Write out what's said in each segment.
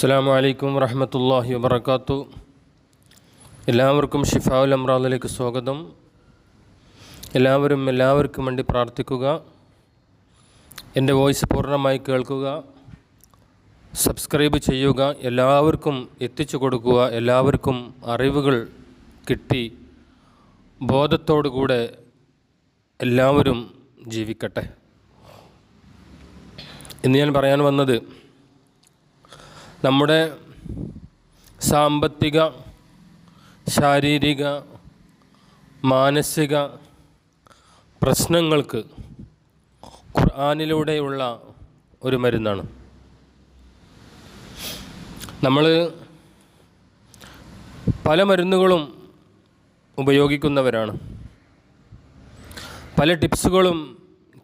അസ്സാം വലൈക്കും വറഹമത്തല്ലാഹി വബർക്കാത്തു എല്ലാവർക്കും ഷിഫാഉൽ അമ്രാദിലേക്ക് സ്വാഗതം. എല്ലാവരും എല്ലാവർക്കും വേണ്ടി പ്രാർത്ഥിക്കുക. എന്റെ വോയിസ് പൂർണമായി കേൾക്കുക. സബ്സ്ക്രൈബ് ചെയ്യുക. എല്ലാവർക്കും എത്തിച്ചു കൊടുക്കുക. എല്ലാവർക്കും അറിവുകൾ കിട്ടി. ബോധത്തോടുകൂടെ എല്ലാവരും ജീവിക്കട്ടെ. ഇന്ന് ഞാൻ പറയാൻ വന്നത് നമ്മുടെ സാമ്പത്തിക ശാരീരിക മാനസിക പ്രശ്നങ്ങൾക്ക് ഖുർആാനിലൂടെയുള്ള ഒരു മരുന്നാണ്. നമ്മൾ പല മരുന്നുകളും ഉപയോഗിക്കുന്നവരാണ്. പല ടിപ്സുകളും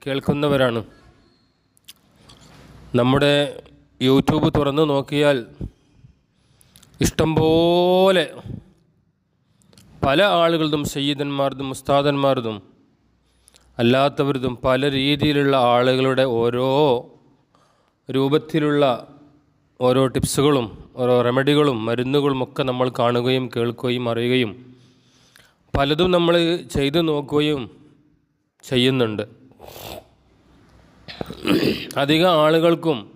കേൾക്കുന്നവരാണ്. നമ്മുടെ യൂട്യൂബ് തുറന്ന് നോക്കിയാൽ ഇഷ്ടംപോലെ പല ആളുകളതും സയ്യിദന്മാർതും ഉസ്താദന്മാർതും അല്ലാത്തവരതും പല രീതിയിലുള്ള ആളുകളുടെ ഓരോ രൂപത്തിലുള്ള ഓരോ ടിപ്സുകളും ഓരോ റെമഡികളും മരുന്നുകളും ഒക്കെ നമ്മൾ കാണുകയും കേൾക്കുകയും അറിയുകയും പലതും നമ്മൾ ചെയ്തു നോക്കുകയും ചെയ്യുന്നുണ്ട്. അധികം ആളുകൾക്കും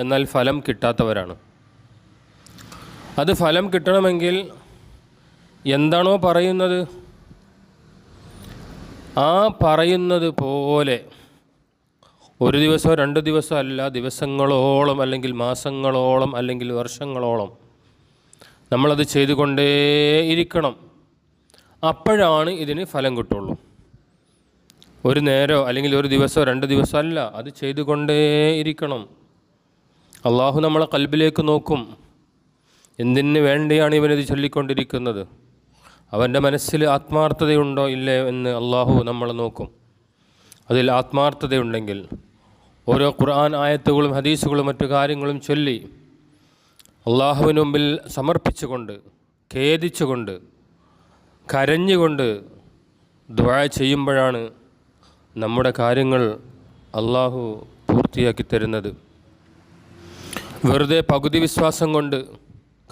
എന്നാൽ ഫലം കിട്ടാത്തവരാണ്. അത് ഫലം കിട്ടണമെങ്കിൽ എന്താണോ പറയുന്നത്? ആ പറയുന്നത് പോലെ ഒരു ദിവസമോ രണ്ട് ദിവസമോ അല്ല ദിവസങ്ങളോളം അല്ലെങ്കിൽ മാസങ്ങളോളം അല്ലെങ്കിൽ വർഷങ്ങളോളം നമ്മളത് ചെയ്തുകൊണ്ടേയിരിക്കണം അപ്പോഴാണ് ഇതിന് ഫലം കിട്ടുള്ളൂ. ഒരു നേരോ അല്ലെങ്കിൽ ഒരു ദിവസമോ രണ്ട് ദിവസമോ അല്ല അത് ചെയ്തുകൊണ്ടേ ഇരിക്കണം. അള്ളാഹു നമ്മളെ കൽബിലേക്ക് നോക്കും. എന്തിന് വേണ്ടിയാണ് ഇവനത് ചൊല്ലിക്കൊണ്ടിരിക്കുന്നത്? അവന്റെ മനസ്സിൽ ആത്മാർത്ഥതയുണ്ടോ ഇല്ലേ എന്ന് അള്ളാഹു നമ്മളെ നോക്കും. അതിൽ ആത്മാർത്ഥതയുണ്ടെങ്കിൽ ഓരോ ഖുർആൻ ആയത്തുകളും ഹദീസുകളും മറ്റു കാര്യങ്ങളും ചൊല്ലി അള്ളാഹുവിന് മുമ്പിൽ സമർപ്പിച്ചുകൊണ്ട് ഖേദിച്ചുകൊണ്ട് കരഞ്ഞുകൊണ്ട് ദ്വാ ചെയ്യുമ്പോഴാണ് നമ്മുടെ കാര്യങ്ങൾ അള്ളാഹു പൂർത്തിയാക്കി തരുന്നത്. വെറുതെ പകുതി വിശ്വാസം കൊണ്ട്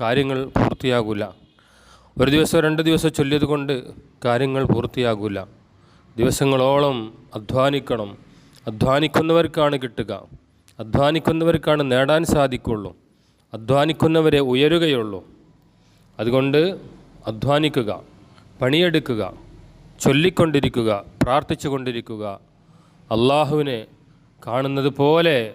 കാര്യങ്ങൾ പൂർത്തിയാകില്ല ഒരു ദിവസം രണ്ട് ദിവസം ചൊല്ലിയത് കൊണ്ട് കാര്യങ്ങൾ പൂർത്തിയാകില്ല ദിവസങ്ങളോളം അധ്വാനിക്കണം. അധ്വാനിക്കുന്നവർക്കാണ് കിട്ടുക. അധ്വാനിക്കുന്നവർക്കാണ് നേടാൻ സാധിക്കുള്ളൂ. അധ്വാനിക്കുന്നവരെ ഉയരുകയുള്ളൂ. അതുകൊണ്ട് അധ്വാനിക്കുക പണിയെടുക്കുക ചൊല്ലിക്കൊണ്ടിരിക്കുക പ്രാർത്ഥിച്ചു കൊണ്ടിരിക്കുക അള്ളാഹുവിനെ കാണുന്നത് പോലെ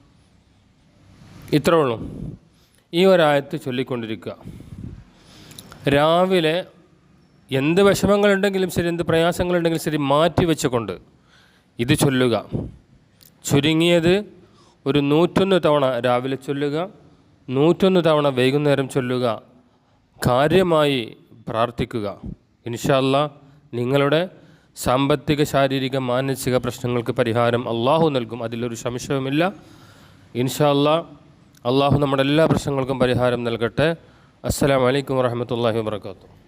ഇത്രേ ഉള്ളൂ. ഈ ഒരായത്ത് ചൊല്ലിക്കൊണ്ടിരിക്കുക. രാവിലെ എന്ത് വിഷമങ്ങളുണ്ടെങ്കിലും ശരി എന്ത് പ്രയാസങ്ങളുണ്ടെങ്കിലും ശരി മാറ്റി വെച്ചുകൊണ്ട് ഇത് ചൊല്ലുക. ചുരുങ്ങിയത് ഒരു നൂറ്റൊന്ന് തവണ രാവിലെ ചൊല്ലുക നൂറ്റൊന്ന് തവണ വൈകുന്നേരം ചൊല്ലുക കാര്യമായി പ്രാർത്ഥിക്കുക. ഇൻഷല്ല നിങ്ങളുടെ സാമ്പത്തിക ശാരീരിക മാനസിക പ്രശ്നങ്ങൾക്ക് പരിഹാരം അള്ളാഹു നൽകും. അതിലൊരു സംശയവുമില്ല. ഇൻഷല്ല അള്ളാഹു നമ്മുടെ എല്ലാ പ്രശ്നങ്ങൾക്കും പരിഹാരം നൽകട്ടെ. അസ്സാം വലൈക്കും വാഹമത്തല്ലാഹി വാത്തു